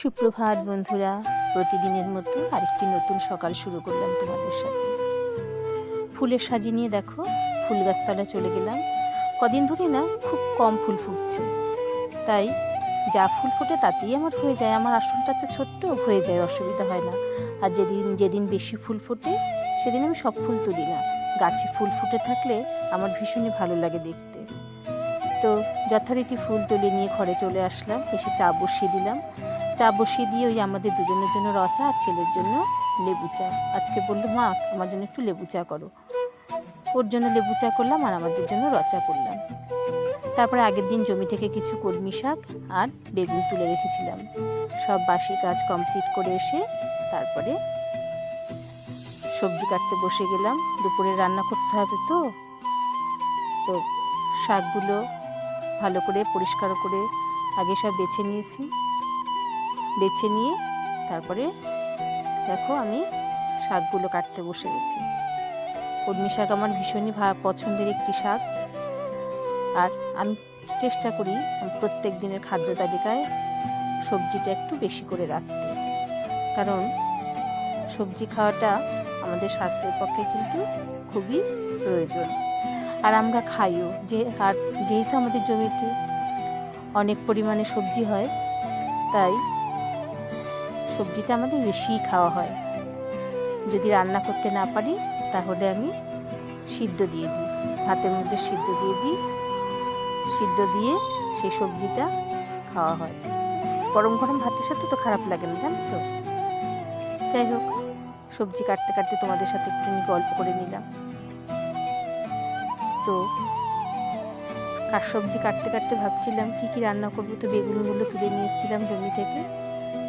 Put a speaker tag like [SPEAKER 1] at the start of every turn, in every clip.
[SPEAKER 1] সুপ্রভাত বন্ধুরা, প্রতিদিনের মতো আরেকটি নতুন সকাল শুরু করলাম তোমাদের সাথে। ফুলের সাজি নিয়ে দেখো, ফুল গাছতলা চলে গেলাম। কদিন ধরে না খুব কম ফুল ফুটছে। তাই যা ফুল ফোটে তাতেই আমার হয়ে যায়, আমার আসনটা তো ছোট্ট, হয়ে যায়, অসুবিধা হয় না। আর যেদিন যেদিন বেশি ফুল ফোটে, সেদিন আমি সব ফুল তুলি না। গাছে ফুল ফুটে থাকলে আমার ভীষণই ভালো লাগে দেখতে। তো যথারীতি ফুল তুলে নিয়ে ঘরে চলে আসলাম, এসে চা বসিয়ে দিলাম। চা বসিয়ে দিয়ে ওই আমাদের দুজনের জন্য রচা আর ছেলের জন্য লেবু চা। আজকে বলল, মা, আমার জন্য একটু লেবু চা করো। ওর জন্য লেবু চা করলাম আর আমাদের জন্য রচা করলাম। তারপরে আগের দিন জমি থেকে কিছু কলমি শাক আর বেগুন তুলে রেখেছিলাম। সব বাসি কাজ কমপ্লিট করে এসে তারপরে সবজি কাটতে বসে গেলাম। দুপুরে রান্না করতে হবে তো। তো শাকগুলো ভালো করে পরিষ্কার করে আগে সব বেছে নিয়েছি। বেছে নিয়ে তারপরে দেখো আমি শাকগুলো কাটতে বসে গেছি। কলমি শাক আমার ভীষণই পছন্দের একটি শাক। আর আমি চেষ্টা করি প্রত্যেক দিনের খাদ্য তালিকায় সবজিটা একটু বেশি করে রাখতে। কারণ সবজি খাওয়াটা আমাদের স্বাস্থ্যের পক্ষে কিন্তু খুবই প্রয়োজন। আর আমরা খাইও। যে আর যেহেতু আমাদের জমিতে অনেক পরিমাণে সবজি হয়, তাই সবজিটা আমাদের বেশিই খাওয়া হয়। যদি রান্না করতে না পারি, তাহলে আমি সিদ্ধ দিয়ে দিই। ভাতের মধ্যে সিদ্ধ দিয়ে দিই। সিদ্ধ দিয়ে সেই সবজিটা খাওয়া হয়। গরম গরম ভাতের সাথে তো খারাপ লাগে না, জানো তো? যাই হোক, সবজি কাটতে কাটতে তোমাদের সাথে একটু গল্প করে নিলাম। তো, কার সবজি কাটতে কাটতে ভাবছিলাম, কি কি রান্না করব, তো বেগুনগুলো তুলে নিয়ে এসেছিলাম জমি থেকে।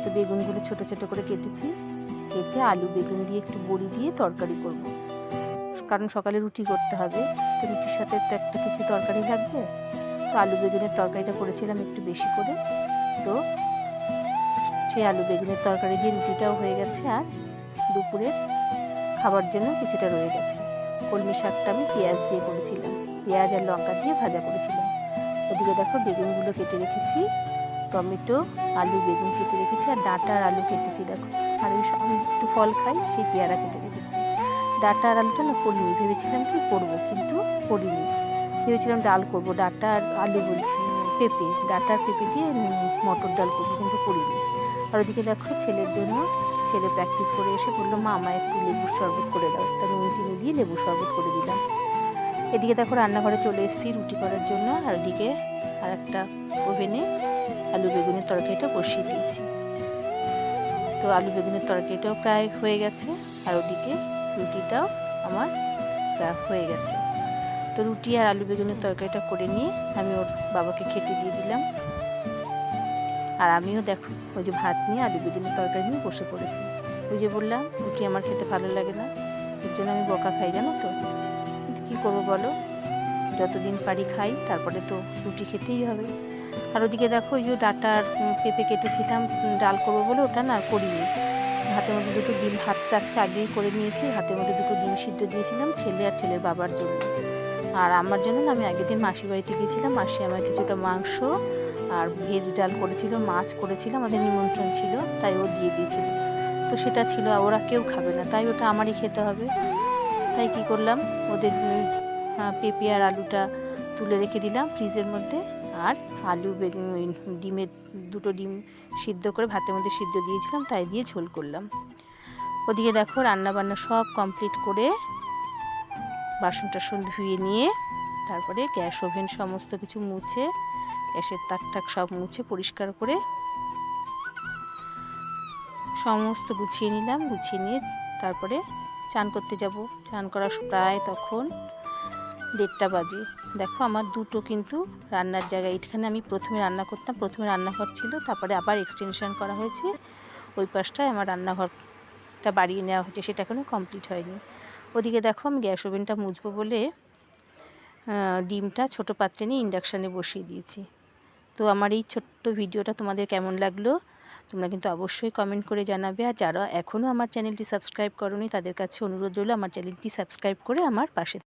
[SPEAKER 1] তো বেগুনগুলো ছোট ছোট করে কেটেছি। কেটে আলু, বেগুন দিয়ে একটু বড়ি দিয়ে তরকারি করব। কারণ সকালে রুটি করতে হবে। তো রুটির সাথে তো একটা কিছু তরকারি লাগবে। তো আলু, বেগুনের তরকারিটা করেছিলাম একটু বেশি করে। তো সেই আলু, বেগুনের তরকারি দিয়ে রুটিটাও হয়ে গেছে আর দুপুরের খাবার জন্য কিছুটা রয়ে গেছে। কলমি শাকটা আমি পেঁয়াজ দিয়ে করেছিলাম। পেঁয়াজ আর লঙ্কা দিয়ে ভাজা করেছিলাম। ওদিকে দেখো বেগুনগুলো কেটে রেখেছি। টমেটো, আলু, বেগুন কেটে রেখেছি আর ডাঁটা আর আলু কেটেছি, দেখো। আর ওই সব- আমি একটু ফল খাই, সেই পেয়ারা কেটে রেখেছি। ডাঁটা আর আলুটা না করিনি, ভেবেছিলাম কি করব, কিন্তু করিনি। ভেবেছিলাম ডাল করব, ডাঁটা আর আলু বলছি, পেঁপে। ডাঁটা পেঁপে দিয়ে মটর ডাল করব, কিন্তু করিনি। আর ওদিকে দেখো ছেলের জন্য, ছেলে প্র্যাকটিস করে এসে বলল, মা, আমায় একটু লেবুর শরবত করে দাও। তা নুন চিনি দিয়ে লেবুর শরবত করে দিলাম। এদিকে দেখো রান্নাঘরে চলে এসেছি রুটি করার জন্য, আর ওদিকে আর একটা ওভেনে আলু বেগুনের তরকারিটা বসিয়ে দিয়েছি। তো আলু বেগুনের তরকারিটাও প্রায় হয়ে গেছে আর ওদিকে রুটিটাও আমার প্রায় হয়ে গেছে। তো রুটি আর আলু বেগুনের তরকারিটা করে নিয়ে আমি ওর বাবাকে খেতে দিয়ে দিলাম। আর আমিও দেখো, ওই যে ভাত নিয়ে আলু বেগুনের তরকারি নিয়ে বসে পড়েছি। ওই যে বললাম, রুটি আমার খেতে ভালো লাগে না, এর জন্য আমি বকা খাই, জানো তো। কী করব বলো? যতদিন পারি খাই, তারপরে তো রুটি খেতেই হবে। আর ওদিকে দেখো ওই যে ডাটার পেঁপে কেটেছিলাম ডাল করব বলে ওটা না করিনি। হাতের মধ্যে দুটো ডিম ভাতটা আজকে আগেই করে নিয়েছি হাতের মধ্যে দুটো ডিম সিদ্ধ দিয়েছিলাম ছেলে আর ছেলের বাবার জন্য। আর আমার জন্য আমি আগের দিন মাসির বাড়িতে গিয়েছিলাম, মাসি আমার কিছুটা মাংস আর ভেজ ডাল করেছিল, মাছ করেছিল, আমাদের নিমন্ত্রণ ছিল, তাই ও দিয়ে দিয়েছিল। তো সেটা ছিল ওরা কেউ খাবে না, তাই ওটা আমারই খেতে হবে। তাই কি করলাম, ওদের পেঁপে আর আলুটা তুলে রেখে দিলাম ফ্রিজের মধ্যে। আর আলু ডিমের দুটো ডিম সিদ্ধ করে ভাতের মধ্যে সিদ্ধ দিয়েছিলাম, তাই দিয়ে ঝোল করলাম। ওদিকে দেখো রান্না বান্না সব কমপ্লিট করে বাসন টাসন ধুয়ে নিয়ে তারপরে গ্যাস ওভেন সমস্ত কিছু মুছে, গ্যাসের তাক টাক সব মুছে পরিষ্কার করে সমস্ত গুছিয়ে নিলাম, গুছিয়ে নিয়ে তারপরে চান করতে যাব। চান করা প্রায় তখন দেড়টা বাজে। দেখো, আমার দুটো কিন্তু রান্নার জায়গা এখানে আমি প্রথমে রান্না করতাম, প্রথমে রান্নাঘর ছিল, তারপরে আবার এক্সটেনশন করা হয়েছে। ওই পাশটায় আমার রান্নাঘরটা বাড়িয়ে নেওয়া হয়েছে, সেটা এখনও কমপ্লিট হয়নি। ওদিকে দেখো, আমি গ্যাস ওভেনটা মুছবো বলে ডিমটা ছোট পাত্রে নিয়ে ইন্ডাকশানে বসিয়ে দিয়েছি। তো আমার এই ছোট্ট ভিডিওটা তোমাদের কেমন লাগল, তোমরা কিন্তু অবশ্যই কমেন্ট করে জানাবে। আর যারা এখনও আমার চ্যানেলটি সাবস্ক্রাইব করনি, তাদের কাছে অনুরোধ রইল, আমার চ্যানেলটি সাবস্ক্রাইব করে আমার পাশে